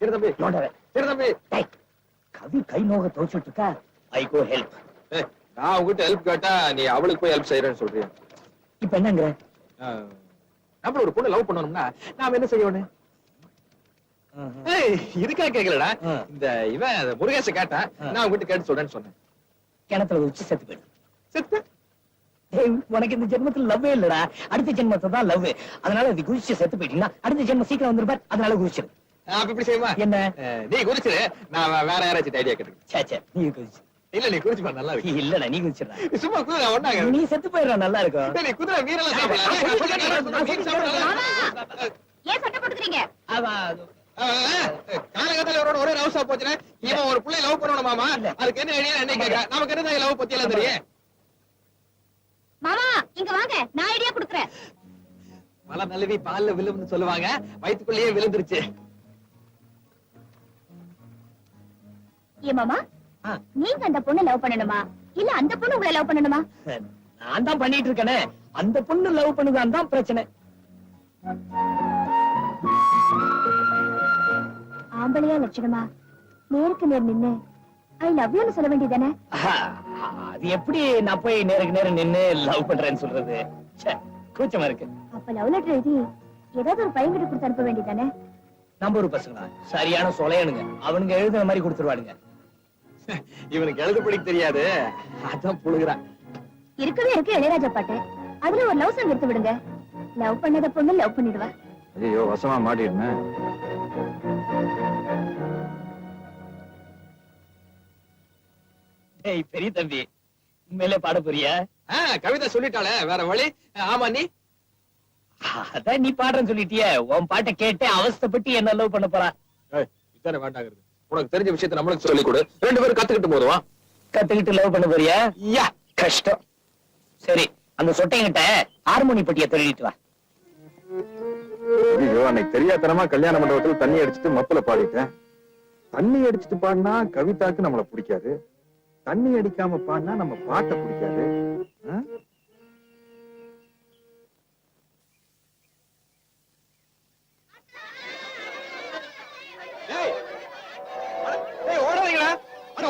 தம்பி. தம்பி. கவி கை நோக துவைச்சிட்டு இருக்கா ஐ கோ ஹெல்ப் நான் உங்ககிட்ட ஹெல்ப் கேட்டா நீ அவளுக்கு போய் ஹெல்ப் செய்யறேன்னு சொல்றியா? இப்ப என்னங்கிற? நம்மள ஒரு பொண்ணு லவ் பண்ணணும்னா நாம என்ன செய்யணும் இதுக்கா கேக்கலடா. இந்த இவன் முருகேச கேட்டா. நான் உங்ககிட்ட கேட்டு சொல்றேன்னு சொன்னேன். கிணத்துல உச்சி செத்து போயிடு. செத்து? உனக்கு இந்த ஜென்மத்துல லவ்வே இல்லடா. அடுத்த ஜென்மத்துல தான் லவ் அதனால இது குதிச்சு செத்து போயிட்டீங்கன்னா அடுத்த ஜென்மம் சீக்கிரம் வந்துருப்பார் அதனால குதிச்சிரு. அப்ப இப்படி செய்யுமா என்ன? நீ குறிச்சிரு நான் வேற யாராச்சும் ஐடியா கேட்டுக்கிறேன். சே சே நீ குதிச்சு. இல்ல நீ குறிச்சு பாரு நல்லா இருக்கு இல்லடா நீ குதிச்சிடா சும்மா குதிரை ஒண்ணாங்க நீ செத்து போயிடுற நல்லா இருக்கும். நீ குதிரை வீரெல்லாம் சாப்பிடலாம். ஏன் சட்டை போட்டுக்கிறீங்க? அது- காலகட்டத்துல அவரோட ஒரே லவ் சாப் போச்சுன்னா இவன் ஒரு பிள்ளை லவ் பண்ணணும் மாமா. அதுக்கு என்ன ஐடியா என்ன கேட்க நமக்கு என்ன லவ் பத்தி எல்லாம் தெரியும்? மாமா இங்க வாங்க. நான் ஐடியா குடுக்குறேன். மலை நழுவி பால்ல விழுவுன்னு சொல்லுவாங்க. வயித்துக்குள்ளேயே விழுந்துருச்சு. ஏ மாமா. நீங்க அந்த பொண்ணை லவ் பண்ணணுமா? இல்ல அந்த பொண்ணு உங்களை லவ் பண்ணணுமா? நான் தான் பண்ணிட்டு இருக்கேனே. அந்த பொண்ணு லவ் பண்ணுதான் தான் பிரச்சனை. ஆம்பளையா லட்சணமா? நேருக்கு நேர் நின்னு ஐ லவ் யூன்னு சொல்ல வேண்டியதானே? அது எப்படி நான் போய் நேருக்கு நேரம் நின்னு லவ் பண்றேன்னு சொல்றது? ச்சே, கூச்சமா இருக்கு. அப்ப லவ் லெட்டர் எழுதி ஏதாவது ஒரு பையன் கிட்ட கொடுத்து அனுப்ப வேண்டியதானே? நம்ம ஒரு பசங்க சரியான சொலையனுங்க. அவனுங்க எழுதுன மாதிரி கொடுத்துருவானுங்க. இவனுக்கு எழுத படிக்க தெரியாது. அதான் புழுகுறான். இருக்கவே இருக்கு இளையராஜா பாட்டு. அதுல ஒரு லவ் சாங் எடுத்து விடுங்க. லவ் பண்ணாத பொண்ணு லவ் பண்ணிடுவா. ஐயோ வசமா மாட்டிடுனேன் டேய் பெரிய தம்பி உண்மையிலே பாட போறியா? கவிதை சொல்லிட்டாளே வேற வழி? ஆமா நீ? அதான் நீ பாடுறேன்னு சொல்லிட்டியே உன் பாட்டை கேட்டு அவஸ்தைப்பட்டு என்ன லவ் பண்ண போறா? ஏய், இதானே வேண்டாங்கிறது. உனக்கு தெரிஞ்ச விஷயத்தை நம்மளுக்கு சொல்லிக் கொடு. ரெண்டு பேரும் கத்துக்கிட்டு போதுவா? கத்துக்கிட்டு லவ் பண்ண போறியா? யா! கஷ்டம். சரி அந்த சொட்டைங்கிட்ட ஹார்மோனி பட்டிய திருடிட்டு வா. ஐயோ அன்னைக்கு தெரியாதனமா கல்யாண மண்டபத்துல தண்ணி அடிச்சிட்டு மப்புல பாடிட்டேன். தண்ணி அடிச்சிட்டு பாடினா கவிதாக்கு நம்மள பிடிக்காது. தண்ணி அடிக்காம பாடினா நம்ம பாட்டை பிடிக்காது.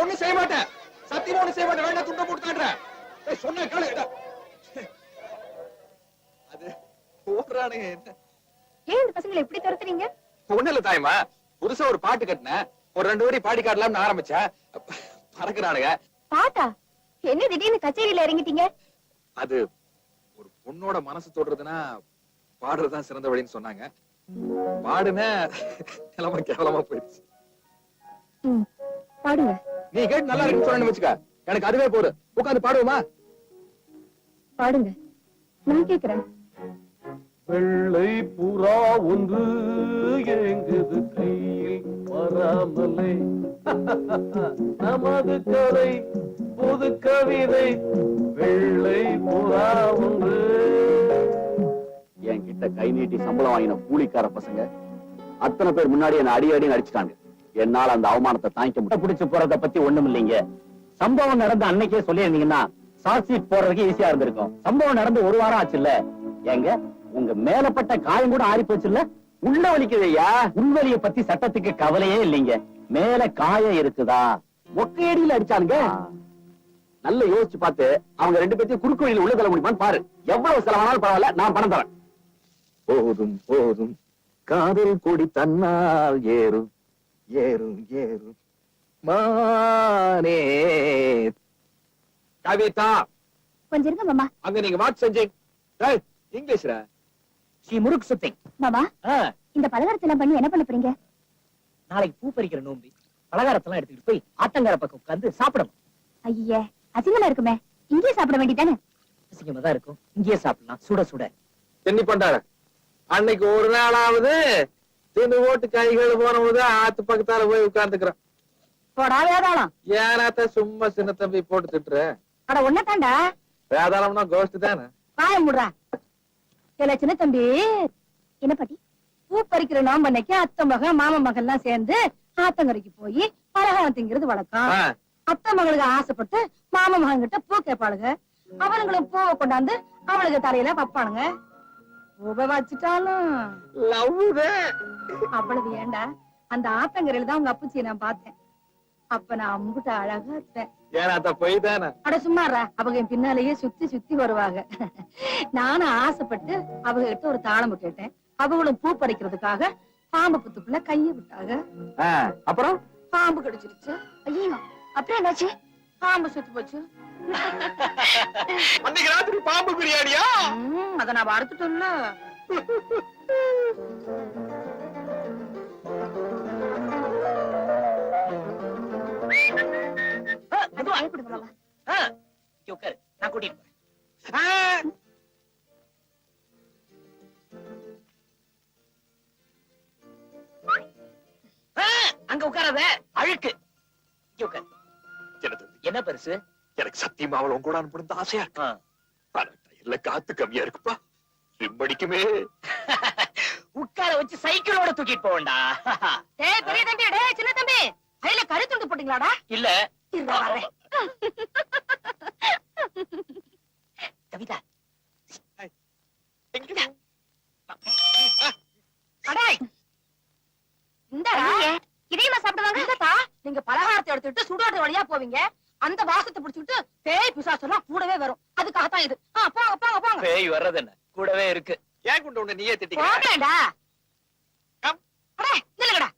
ஒண்ணும் செய்ய மாட்டேன். சத்தியமா ஒண்ணும் செய்ய மாட்டேன். வேண்டாம் துண்ட போட்டு சொன்ன கேளு. அது ஓடுறானுங்க என்ன? ஏன் இந்த பசங்களை எப்படி துரத்துறீங்க? ஒண்ணு இல்ல தாயமா புதுசா ஒரு பாட்டு கட்டினேன். ஒரு ரெண்டு வரி பாடி காட்டலாம்னு ஆரம்பிச்சேன். பறக்குறானுங்க பாட்டா என்ன திடீர்னு கச்சேரியில இறங்கிட்டீங்க? அது ஒரு பொண்ணோட மனசு தொடுறதுன்னா பாடுறதுதான் சிறந்த வழின்னு சொன்னாங்க. பாடுன நிலைமை கேவலமா போயிடுச்சு. பாடுங்க. நீ கேட்டு நல்லா இருக்குன்னு சொன்னு வச்சுக்க. எனக்கு அதுவே போதும். உட்காந்து பாடுவோமா? பாடுங்க. நான் கேக்குறேன். வெள்ளை புறா ஒன்று ஏங்குது கையில் வராமலே. நமது கதை புது கவிதை வெள்ளை புறா ஒன்று. என்கிட்ட கை நீட்டி சம்பளம் வாங்கின கூலிக்கார பசங்க அத்தனை பேர் முன்னாடி என்ன அடி அடி என்னால அந்த அவமானத்தை தாங்கிக்க முடியும் பிடிச்சு போறத பத்தி ஒண்ணும் இல்லைங்க. சம்பவம் நடந்த அன்னைக்கே சொல்லியிருந்தீங்கன்னா சாட்சி போடுறதுக்கு ஈஸியா இருந்திருக்கும். சம்பவம் நடந்து ஒரு வாரம் ஆச்சுல்ல ஏங்க உங்க மேலப்பட்ட காயம் கூட ஆறி போச்சுல்ல உள்ள வலிக்குதையா உள்வலிய பத்தி சட்டத்துக்கு கவலையே இல்லைங்க. மேல காயம் இருக்குதா? ஒக்கையடியில அடிச்சானுங்க நல்ல யோசிச்சு பார்த்து அவங்க ரெண்டு பேர்த்தையும் குறுக்கு வழியில உள்ள தள்ள முடியுமான்னு பாரு. எவ்வளவு செலவானாலும் பரவாயில்ல நான் பணம் தரேன். போதும் போதும். காதல் கொடி தன்னால் ஏறும் ஏறும் ஏறும். மானே. கவிதா. கொஞ்சம் இருங்க மாமா. அங்க நீங்க வாட் செஞ்சு. ஏய், இங்கிலீஷ்ல. ஸ்ரீ முருக் சுத்தை மாமா இந்த பலகாரத்தை எல்லாம் பண்ணி என்ன பண்ண போறீங்க? நாளைக்கு பூ பறிக்கிற நோம்பி. பலகாரத்தெல்லாம் எடுத்துக்கிட்டு போய் ஆத்தங்கர பக்கம் உட்கார்ந்து சாப்பிடணும். ஐயே அசிங்கமா இருக்குமே. இங்கேயே சாப்பிட வேண்டியதானே? அசிங்கமா தான் இருக்கும். இங்கேயே சாப்பிடலாம். சுட சுட. என்ன பண்றாரு அன்னைக்கு ஒரு நாளாவது தின்னு ஓட்டு கைகள் போனபோது ஆத்து பக்கத்தால போய் உட்கார்ந்துக்கிறேன் போடா வேதாளம். ஏனாத்த சும்மா சின்ன தம்பி போட்டு திட்டுற? அட ஒன்னதாண்டா வேதாளம்னா கோஷ்டி தானே? வாய முடுறா. சின்ன தம்பி. என்ன பாட்டி? பூ பறிக்கிற நோம்பு அன்னைக்கு அத்தை மகன் மாமன் மகன் எல்லாம் சேர்ந்து ஆத்தங்கரைக்கு போய் பலகாரம் திங்கிறது வழக்கம். அத்தை மகளுக்கு ஆசைப்பட்டு மாமா மகன் கிட்ட பூ கேட்பாளுங்க அவனுங்களும் பூவை கொண்டாந்து அவளுக்கு தலையில வைப்பானுங்க பூவை வச்சுட்டாலும். அவ்வளவு ஏண்டா அந்த ஆத்தங்கரையில தான் உங்க அப்பச்சியை நான் பார்த்தேன். அப்ப நான் அம்புட்ட அழகா இருப்பேன். அட சும்மாறா அவங்க என் பின்னாலேயே சுத்தி சுத்தி வருவாங்க. நானும் ஆசைப்பட்டு அவங்க கிட்ட ஒரு தாளம் கேட்டேன். அவங்களும் பூ பறிக்கிறதுக்காக பாம்பு புத்துக்குள்ள கைய விட்டாங்க. அப்புறம்? பாம்பு கடிச்சிருச்சு. ஐயோ அப்புறம் என்னாச்சு? பாம்பு சுத்தி போச்சு. அன்னைக்கு ராத்திரி பாம்பு பிரியாணியா? ம், அத நான் வறுத்துட்டோம்ல. ஆ, இங்க உட்காரு. நான் கூட்டிட்டு போறேன். அங்க உட்காராத அழுக்கு. என்ன பெருசு? எனக்கு சத்தியமா அவள் உங்க கூட அனுப்பணும் ஆசையா இருக்கு. ஆனா இல்ல காத்து கம்மியா இருக்குப்பா. ரிம்மடிக்குமே உட்கார வச்சு சைக்கிளோட தூக்கிட்டு போவேண்டா டேய் பெரிய தம்பி டேய் சின்ன தம்பி. கையில கருத்துண்டு போட்டீங்களாடா? இல்ல. கவிதா. அடேய். இந்தடா. இதையுமா சாப்பிடுவாங்க? நீங்க பலகாரத்தை எடுத்துட்டு சுடுகாடு வழியா போவீங்க. அந்த வாசத்தை புடிச்சுட்டு பேய் பிசாசெல்லாம் கூடவே வரும். அதுக்காகத்தான் இது. போங்க போங்க போங்க. பேய் வர்றது என்ன? கூடவே இருக்கு. ஏன் கொண்டு உன்னை நீயே திட்டிக்க போங்கடா. அடே நில்லுங்கடா.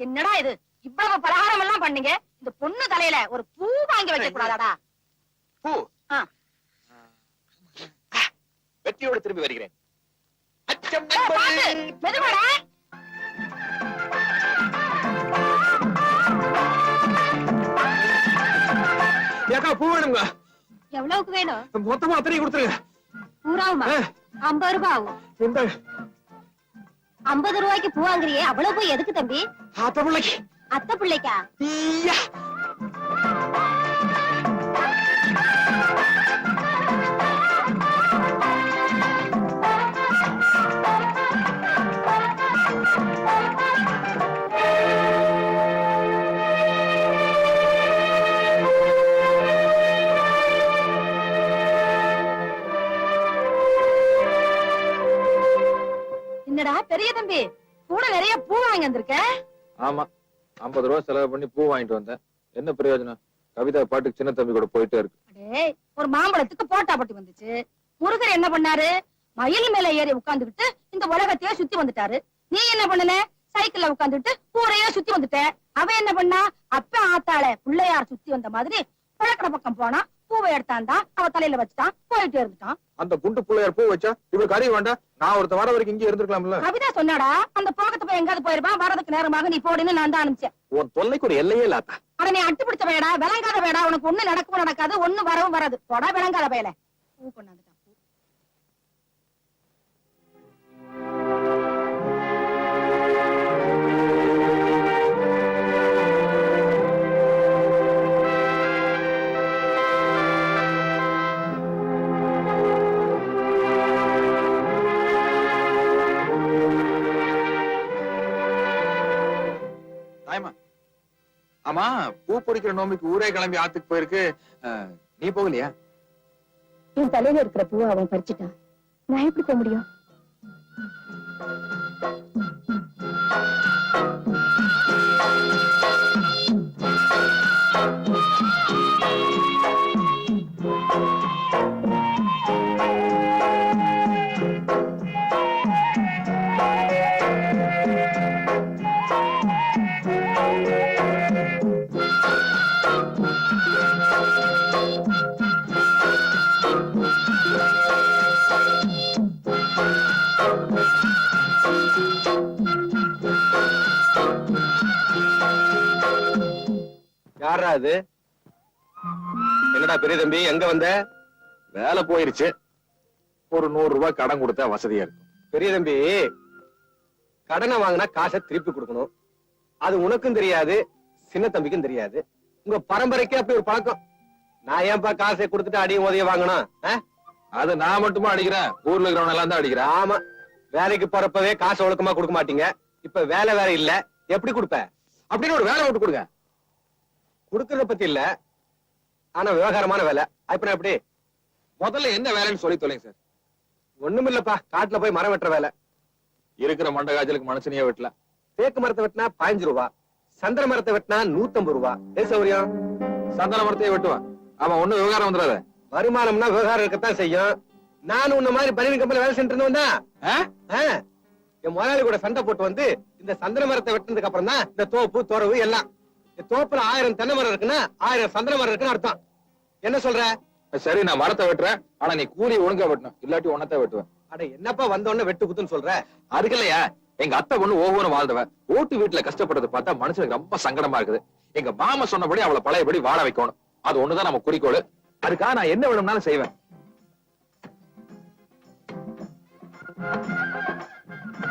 என்னடா இது? இவ்வளவு பலகாரம் எல்லாம் பண்ணீங்க. இந்த பொண்ணு தலையில ஒரு பூ வாங்கி வைக்க கூடாதாடா பூ? ஆ. வெற்றியோடு திரும்பி வருகிறேன். அச்சம் ஏக்கா பூ வேணுங்க. எவ்வளவுக்கு வேணும்? மொத்தமா அத்தனை கொடுத்துருங்க. பூராவுமா. ஐம்பது ரூபாய் ஆகும் இந்த ஐம்பது ரூபாய்க்கு பூ வாங்குறியே? அவ்வளவு பூ எதுக்கு தம்பி? ஆத்த பிள்ளைக்கு. அத்தை பிள்ளைக்கா? பெரிய தம்பி. கூட நிறைய பூ வாங்கி வந்திருக்க? ஆமா. ஐம்பது செலவு பண்ணி பூ வாங்கிட்டு வந்தேன். என்ன பிரயோஜனம்? கவிதா பாட்டுக்கு சின்ன தம்பி கூட போயிட்டே இருக்கு. ஒரு மாம்பழத்துக்கு போட்டா பட்டி வந்துச்சு. முருகர் என்ன பண்ணாரு? மயில் மேல ஏறி உட்கார்ந்துகிட்டு இந்த உலகத்தையே சுத்தி வந்துட்டாரு. நீ என்ன பண்ணல சைக்கிள்ல உட்கார்ந்துட்டு ஊரையே சுத்தி வந்துட்ட. அவ என்ன பண்ணா? அப்ப ஆத்தாள பிள்ளையார் சுத்தி வந்த மாதிரி பழக்கடை பக்கம் போனா பூவை எடுத்தான்டா அவ தலையில வச்சுட்டான் போயிட்டே இருந்துட்டான். அந்த குண்டு பிள்ளையார் பூ வச்சா இவளுக்கு அறிய வேண்டாம் நான் ஒருத்த வர வரைக்கும் இங்கே இருந்திருக்கலாம்ல. கவிதா சொன்னாடா அந்த போகத்து போய் எங்காவது போயிருப்பான் வரதுக்கு நேரமாக நீ போடுன்னு நான் தான் அனுப்பிச்சேன். உன் தொல்லைக்கு ஒரு எல்லையே இல்லாத்தா ஆனா நீ அட்டு பிடிச்ச வேடா விளங்காத வேடா உனக்கு ஒண்ணு நடக்கவும் நடக்காது ஒண்ணு வரவும் வராது. போடா விளங்காத பயல பூ கொண்டாந்துட்டான் ஆமா பூ பொறிக்கிற நோம்பிக்கு ஊரே கிளம்பி ஆத்துக்கு போயிருக்கு. நீ போகலையா? என் தலையில இருக்கிற பூவை அவன் பறிச்சுட்டான். நான் எப்படி போக முடியும்? பெரிய தம்பி எங்க வந்த? வேலை போயிருச்சு. ஒரு நூறு ரூபாய் கடன் கொடுத்தா வசதியா இருக்கும். பெரிய தம்பி கடனை வாங்கினா காசை திருப்பி கொடுக்கணும். அது உனக்கும் தெரியாது சின்ன தம்பிக்கும் தெரியாது. உங்க பரம்பரைக்கே அப்படி ஒரு பழக்கம். நான் ஏன்பா காசை கொடுத்துட்டு அடியும் உதவி வாங்கணும்? அது நான் மட்டுமா அடிக்கிறேன்? ஊர்ல இருக்கிறவன் எல்லாம் தான் அடிக்கிறேன். ஆமா. வேலைக்கு போறப்பவே காசு ஒழுக்கமா கொடுக்க மாட்டீங்க. இப்ப வேலை வேற இல்ல. எப்படி கொடுப்ப? அப்படின்னு ஒரு வேலை விட்டு கொடுங்க. குடுக்கறத பத்தி இல்ல. ஆனா விவகாரமான வேலை. அப்புறம் எப்படி? முதல்ல என்ன வேலைன்னு சொல்லி தொலைங்க சார். ஒண்ணுமில்லப்பா காட்டுல போய் மரம் வெட்டுற வேலை. இருக்கிற மண்ட காய்ச்சலுக்கு மனுஷனையே வெட்டல. தேக்கு மரத்தை வெட்டினா பதினஞ்சு ரூபா. சந்திர மரத்தை வெட்டினா நூத்தம்பது ரூபா. ஏ சௌரியம் சந்தன மரத்தையே வெட்டுவான். அவன் ஒண்ணு விவகாரம் வந்துடாத. வருமானம்னா விவகாரம் இருக்கத்தான் செய்யும். நானும் உன்ன மாதிரி பனியன் கம்பெனி வேலை இருந்தேன் ஆ? என் முதலாளி கூட சண்டை போட்டு வந்து இந்த சந்தன மரத்தை வெட்டினதுக்கு அப்புறம் தான் இந்த தோப்பு துறவு எல்லாம். இந்த தோப்புல ஆயிரம் தென்னை மரம் இருக்குன்னா ஆயிரம் சந்தன மரம் இருக்குன்னு அர்த்தம். என்ன சொல்ற? சரி நான் மரத்தை வெட்டுறேன். ஆனா நீ கூலி ஒழுங்கா வெட்டணும். இல்லாட்டி உன்னத்தை வெட்டுவேன். அட என்னப்பா வந்த உடனே வெட்டு குத்துன்னு சொல்ற? அதுக்கு இல்லையா? எங்க அத்தை பொண்ணு ஒவ்வொரு வாழ்ந்தவ ஓட்டு வீட்டுல கஷ்டப்படுறத பார்த்தா மனுஷனுக்கு ரொம்ப சங்கடமா இருக்குது. எங்க மாமா சொன்னபடி அவளை பழையபடி வாழ வைக்கணும். அது ஒண்ணுதான் நம்ம குறிக்கோள். அதுக்காக நான் என்ன வேணும்னாலும் செய்வேன்.